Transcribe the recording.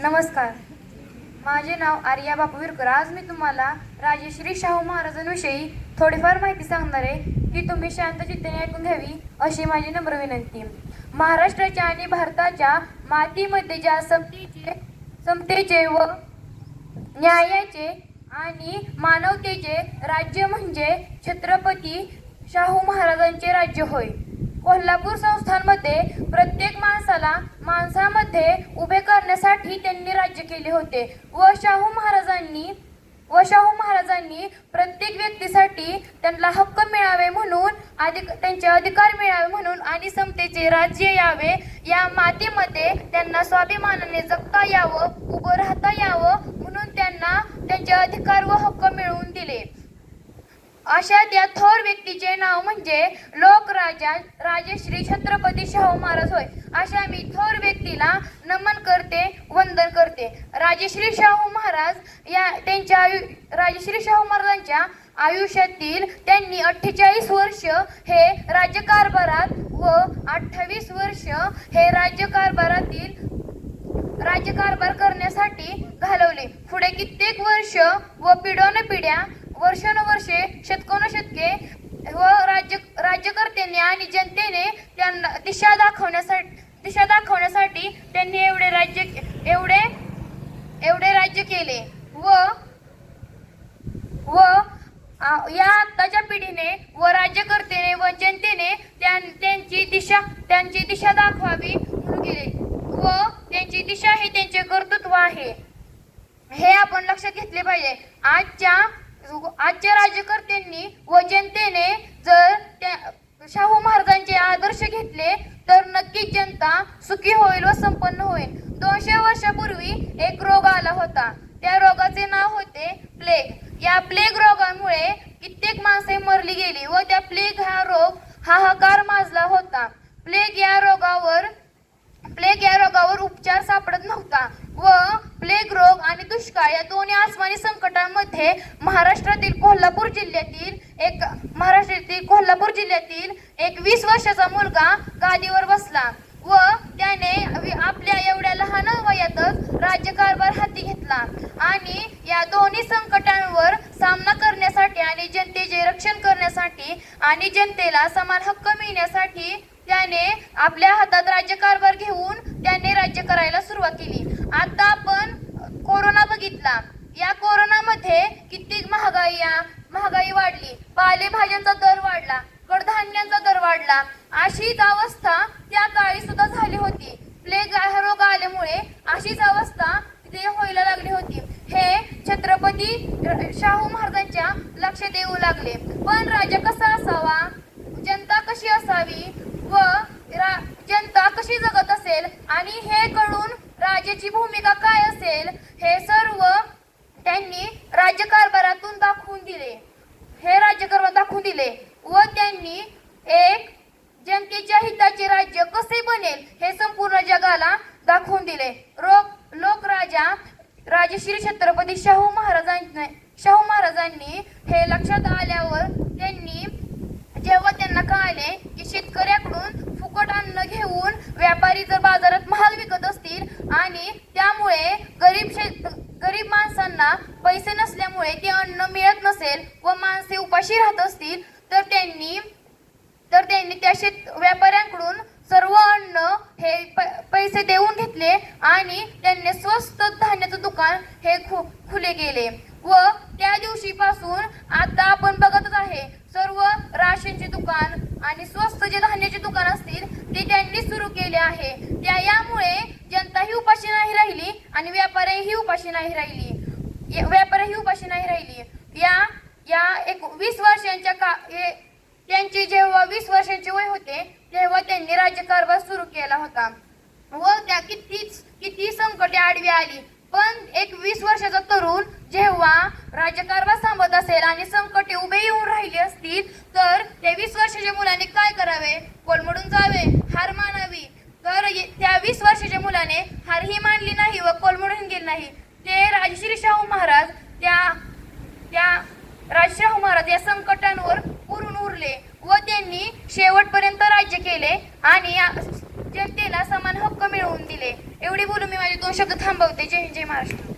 नमस्कार. माझे नाव आर्या बापू विरकर. आज मी तुम्हाला राजेश्री शाहू महाराजांविषयी थोडीफार माहिती सांगणार आहे की तुम्ही शांत चित्ताने ऐकून घ्यावी अशी माझी नम्र विनंती. महाराष्ट्राच्या आणि भारताच्या मातीमध्ये ज्या समतेचे समतेचे व न्यायाचे आणि मानवतेचे राज्य म्हणजे छत्रपती शाहू महाराजांचे राज्य होय. कोल्हापूर संस्थांमध्ये प्रत्येक माणसाला माणसामध्ये उभे करण्यासाठी त्यांनी राज्य केले होते. व शाहू महाराजांनी व शाहू महाराजांनी प्रत्येक व्यक्तीसाठी त्यांना हक्क मिळावे म्हणून अधिक त्यांचे अधिकार मिळावे म्हणून आणि समतेचे राज्य यावे या मातीमध्ये त्यांना स्वाभिमानाने जगता यावं उभं राहता यावं म्हणून त्यांना त्यांचे अधिकार व हक्क मिळवून दिले. अशा त्या थोर व्यक्तीचे नाव म्हणजे लोकराजा राजश्री छत्रपती शाहू महाराज होय. अशा मी थोर व्यक्तीला नमन करते वंदन करते. राजश्री शाहू महाराज या त्यांच्या आयु राजश्री शाहू महाराजांच्या आयुष्यातील त्यांनी अठ्ठेचाळीस वर्ष हे राज्यकारभारात व अठ्ठावीस वर्ष हे राज्यकारभारातील राज्यकारभार करण्यासाठी घालवले. पुढे कित्येक वर्ष व पिढ्यानपिढ्या वर्षानुवर्षे शतकोनशतके व राज्य राज्यकर्त्यांनी आणि जनतेने त्यांना दिशा दाखवण्यासाठी दिशा दाखवण्यासाठी त्यांनी एवढे राज्य एवढे एवढे राज्य केले व व या आत्ताच्या पिढीने व राज्यकर्त्याने व जनतेने त्यां- त्यांची दिशा त्यांची दिशा दाखवावी म्हणून केले व त्यांची दिशा हे त्यांचे कर्तृत्व आहे. हे आपण लक्षात घेतले पाहिजे. आजच्या आजच्या राज्यकर्त्यांनी व जनतेने जर त्या शाहू महाराजांचे आदर्श घेतले तर नक्कीच जनता सुखी होईल व संपन्न होईल. दोनशे वर्षापूर्वी एक रोग आला होता. त्या रोगाचे नाव होते प्लेग. या प्लेग रोगामुळे कित्येक माणसे मरली गेली व त्या प्लेग हा रोग हाहाकार माजला होता. प्लेग या रोगावर प्लेग या रोगावर उपचार सापडत नव्हता व प्लेग रोग आणि दुष्काळ या दोन्ही आसमानी संकटांमध्ये महाराष्ट्रातील कोल्हापूर जिल्ह्यातील एक महाराष्ट्रातील कोल्हापूर जिल्ह्यातील एक वीस वर्षाचा मुलगा गादीवर बसला व त्याने आपल्या एवढ्या लहान वयातच राज्यकारभार हाती घेतला. आणि या दोन्ही संकटांवर सामना करण्यासाठी आणि जनतेचे रक्षण करण्यासाठी आणि जनतेला समान हक्क मिळण्यासाठी त्याने आपल्या हातात राज्यकारभार घेऊन त्याने राज्य करायला सुरुवात केली. आता आपण कोरोना बघितला या कोरोनामध्ये कित्येक महागाई या महागाई वाढली. पालेभाज्यांचा दर वाढला कडधान्यांचा दर वाढला. अशीच अवस्था त्या काळी सुद्धा झाली होती. प्लेग रोग आल्यामुळे अशीच अवस्था तिथे व्हायला लागली होती. हे छत्रपती शाहू महाराजांच्या लक्षात येऊ लागले. पण राजा कसा असावा? जनता कशी असावी? व रा- जनता कशी जगत असेल? आणि हे कळून राजाची भूमिका काय असेल? हे सर्व त्यांनी राज्यकारभारातून दाखवून दिले. हे राज्यकारभार दाखवून दिले व त्यांनी एक जनतेच्या हिताचे राज्य कसे बनेल हे संपूर्ण जगाला दाखवून दिले. रोग लोकराजा राजश्री छत्रपती शाहू महाराजांनी शाहू महाराजांनी हे लक्षात आल्यावर त्यांनी जेव्हा त्यांना कळाले की शेतकऱ्याकडून फुकट अन्न घेऊन व्यापारी जर बाजारात महाल विकत असतील आणि त्यामुळे गरीब शेत गरीब माणसांना पैसे नसल्यामुळे ते अन्न मिळत नसेल व माणसे उपाशी राहत असतील तर त्यांनी तर त्यांनी त्या शेत व्यापाऱ्यांकडून सर्व अन्न हे पैसे देऊन घेतले आणि त्यांनी स्वस्त धान्याचं दुकान हे खु खुले केले. व त्या दिवशीपासून आता आपण बघतच आहे सर्व राशनचे दुकान आणि स्वस्त जे धान्याचे दुकान असतील ते त्यांनी सुरू केले आहे. त्या यामुळे जनता ही उपाशी नाही राहिली आणि व्यापारीही उपाशी नाही राहिली. व्यापारही उपाशी नाही राहिली. या या एक वीस वर्षांच्या का हे- त्यांची जेव्हा वीस वर्षांचे वय होते तेव्हा त्यांनी राज्यकारभार सुरू केला होता. व त्या कितीच किती संकटे आडवी आली. पण एक वीस वर्षाचा तरुण जेव्हा राज्यकारभार सांभत असेल आणि संकटे उभे येऊन राहिली असतील तर त्या वीस वर्षाच्या मुलाने काय करावे? कोलमडून जावे? हार मानावी. तर त्या वीस वर्षाच्या मुलाने हारही मानली नाही व कोलमडून गेली नाही. ते राजश्री शाहू महाराज त्या त्या राजशाहू महाराज या संकटांवर पुरून उरले व त्यांनी शेवटपर्यंत राज्य केले आणि जनतेला समान हक्क मिळवून दिले. एवढी बोलून मी माझे दोन शब्द थांबवते. जय जय महाराष्ट्र.